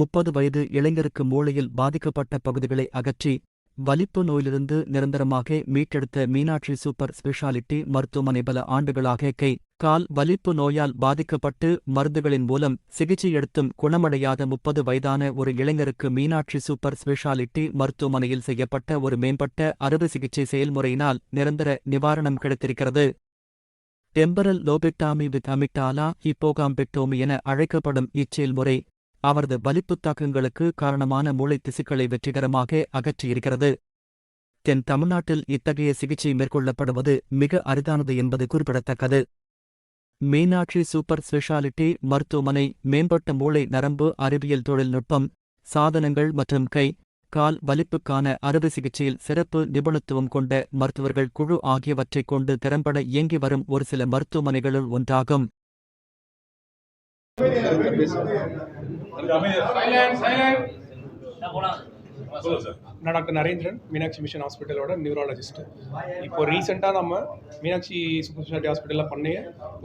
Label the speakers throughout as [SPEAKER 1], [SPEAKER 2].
[SPEAKER 1] முப்பது வயது இளைஞருக்கு மூளையில் பாதிக்கப்பட்ட பகுதிகளை அகற்றி வலிப்பு நோயிலிருந்து நிரந்தரமாக மீட்டெடுத்த மீனாட்சி சூப்பர் ஸ்பெஷாலிட்டி மருத்துவமனை பல ஆண்டுகளாக கை கால் வலிப்பு நோயால் பாதிக்கப்பட்டு மருந்துகளின் மூலம் சிகிச்சை எடுத்தும் குணமடையாத முப்பது வயதான ஒரு இளைஞருக்கு மீனாட்சி சூப்பர் ஸ்பெஷாலிட்டி மருத்துவமனையில் செய்யப்பட்ட ஒரு மேம்பட்ட அறுவை சிகிச்சை செயல்முறையினால் நிரந்தர நிவாரணம் கிடைத்திருக்கிறது. Temporal lobectomy with amygdala hippocampectomy என அழைக்கப்படும் இச்செயல்முறை அவரது வலிப்புத் தாக்கங்களுக்கு காரணமான மூளைத் திசுக்களை வெற்றிகரமாக அகற்றியிருக்கிறது. தென் தமிழ்நாட்டில் இத்தகைய சிகிச்சை மேற்கொள்ளப்படுவது மிக அரிதானது என்பது குறிப்பிடத்தக்கது. மீனாட்சி சூப்பர் ஸ்பெஷாலிட்டி மருத்துவமனை மேம்பட்ட மூளை நரம்பு அறிவியல் தொழில்நுட்பம் சாதனங்கள் மற்றும் கை கால் வலிப்புக்கான அறுவை சிகிச்சையில் சிறப்பு நிபுணத்துவம் கொண்ட மருத்துவர்கள் குழு ஆகியவற்றைக் கொண்டு திறம்பட இயங்கி வரும் ஒரு சில மருத்துவமனைகளுள் ஒன்றாகும்.
[SPEAKER 2] நான் டாக்டர் நரேந்திரன் மீனாட்சி மிஷன் ஹாஸ்பிட்டலோட நியூராலஜிஸ்ட். இப்போ ரீசெண்டாக நம்ம மீனாட்சி சூப்பர் ஸ்பெஷாலிட்டி ஹாஸ்பிட்டலில் பண்ணிய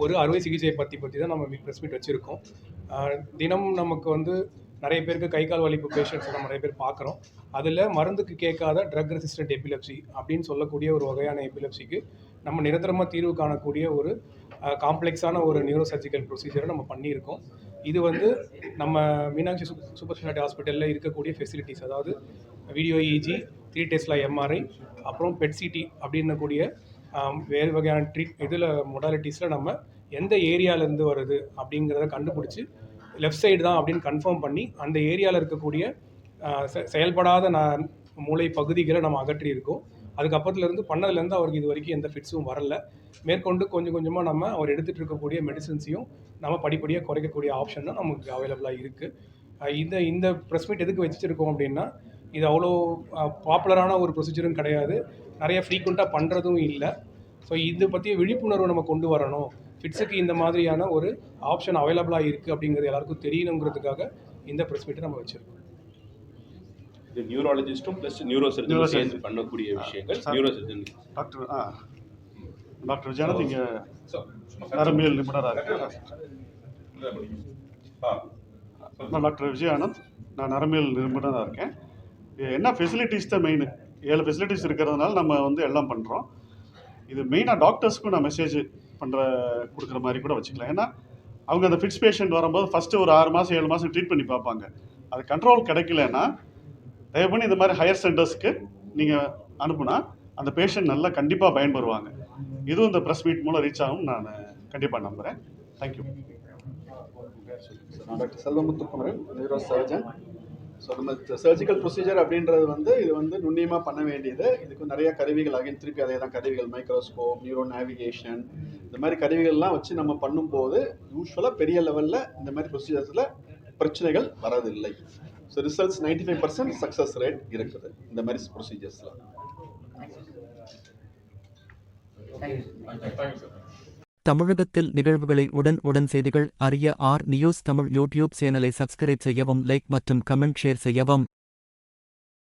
[SPEAKER 2] ஒரு அறுவை சிகிச்சையை பற்றி பற்றி தான் நம்ம ப்ரெஸ் மீட் வச்சுருக்கோம். தினம் நமக்கு வந்து நிறைய பேருக்கு கை கால் வலிப்பு பேஷண்ட்ஸ் நம்ம நிறைய பேர் பார்க்குறோம். அதில் மருந்துக்கு கேட்காத ட்ரக் ரெசிஸ்டன்ட் எபிலப்சி அப்படின்னு சொல்லக்கூடிய ஒரு வகையான எபிலப்சிக்கு நம்ம நிரந்தரமாக தீர்வு காணக்கூடிய ஒரு காம்ப்ளெக்ஸான ஒரு நியூரோ சர்ஜிக்கல் ப்ரொசீஜரை நம்ம பண்ணியிருக்கோம். இது வந்து நம்ம மீனாட்சி சூப்பர் ஸ்பெஷாலிட்டி ஹாஸ்பிட்டலில் இருக்கக்கூடிய ஃபெசிலிட்டிஸ் அதாவது வீடியோ இஜி த்ரீ டெஸ்ட்லா எம்ஆர்ஐ அப்புறம் பெட் சிடி அப்படின்னக்கூடிய வேறு வகையான ட்ரீட் இதில் மொடாலிட்டிஸில் நம்ம எந்த ஏரியாவிலேருந்து வருது அப்படிங்கிறத கண்டுபிடிச்சி லெஃப்ட் சைடு தான் அப்படின்னு கன்ஃபார்ம் பண்ணி அந்த ஏரியாவில் இருக்கக்கூடிய செ- செயல்படாத ந மூளை பகுதிகளை நம்ம அகற்றியிருக்கோம். அதுக்கப்புறத்துலேருந்து பண்ணதுலேருந்து அவருக்கு இது வரைக்கும் எந்த ஃபிட்ஸும் வரல. மேற்கொண்டு கொஞ்சம் கொஞ்சமாக நம்ம அவர் எடுத்துகிட்டு இருக்கக்கூடிய மெடிசன்ஸையும் நம்ம படிப்படியாக குறைக்கக்கூடிய ஆப்ஷன் தான் நமக்கு அவைலபிளாக இருக்குது இந்த இந்த ப்ரெஸ் மீட் எதுக்கு வச்சுருக்கோம் அப்படின்னா இது அவ்வளோ பாப்புலரான ஒரு ப்ரொசீஜரும் கிடையாது. நிறைய ஃப்ரீக்வெண்ட்டாக பண்ணுறதும் இல்லை. ஸோ இது பற்றிய விழிப்புணர்வு நம்ம கொண்டு வரணும். ஃபிட்ஸுக்கு இந்த மாதிரியான ஒரு ஆப்ஷன் அவைலபிளாக இருக்குது அப்படிங்கிறது எல்லாருக்கும் தெரியணுங்கிறதுக்காக இந்த ப்ரெஸ் மீட்டை நம்ம வச்சுருக்கோம்.
[SPEAKER 3] இது நியூராலஜிஸ்டும் ப்ளஸ் நியூரோ சர்ஜன்
[SPEAKER 4] Neurosurgeon.
[SPEAKER 3] சேர்ந்து பண்ணக்கூடிய விஷயங்கள். Neuro surgeon
[SPEAKER 4] doctor ah. Doctor Vijayanath இங்கே நரம்பியல் நிபுணராக இருக்கேன் நான் டாக்டர் விஜயானந்த் நான் நரம்பியல் நிபுணராக இருக்கேன். என்ன ஃபெசிலிட்டிஸ் தான் மெயின் ஏழு ஃபெசிலிட்டிஸ் இருக்கிறதுனால நம்ம வந்து எல்லாம் பண்ணுறோம் இது மெயினாக டாக்டர்ஸ்க்கும் நான் மெசேஜ் பண்ணுற கொடுக்குற மாதிரி கூட வச்சுக்கலாம். ஏன்னா அவங்க அந்த ஃபிட்ஸ் பேஷண்ட் வரும்போது ஃபஸ்ட்டு ஒரு ஆறு மாதம் ஏழு மாதம் ட்ரீட் பண்ணி பார்ப்பாங்க. அது கண்ட்ரோல் கிடைக்கலன்னா தயவு பண்ணி இந்த மாதிரி ஹையர் சென்டர்ஸ்க்கு நீங்கள் அனுப்புனா அந்த பேஷண்ட் நல்லா கண்டிப்பாக பயன்பெறுவாங்க. இதுவும் இந்த ப்ரெஸ் மீட் மூலம் ரீச் ஆகும் நான் கண்டிப்பாக நம்புகிறேன் தேங்க்யூ
[SPEAKER 5] நான் doctor Selvamuthu Kumaran neuro surgeon so நம்ம சர்ஜிக்கல் ப்ரொசீஜர் அப்படின்றது வந்து இது வந்து நுண்ணியமாக பண்ண வேண்டியது. இதுக்கு நிறைய கருவிகள் அகைன் திருப்பி அதே தான் கருவிகள் மைக்ரோஸ்கோப் நியூரோ நேவிகேஷன் இந்த மாதிரி கருவிகள்லாம் வச்சு நம்ம பண்ணும்போது யூஸ்வலாக பெரிய லெவலில் இந்த மாதிரி ப்ரொசீஜர்ஸில் பிரச்சனைகள் வரதில்லை so results ninety five percent success rate இருக்குது. இந்த மாதிரி ப்ரொசீஜர்ஸில்
[SPEAKER 1] தமிழகத்தில் நிகழ்வுகளை உடன் உடன் செய்திகள் அறிய ஆர் நியூஸ் தமிழ் யூடியூப் சேனலை சப்ஸ்கிரைப் செய்யவும் லைக் மற்றும் கமெண்ட் ஷேர் செய்யவும்.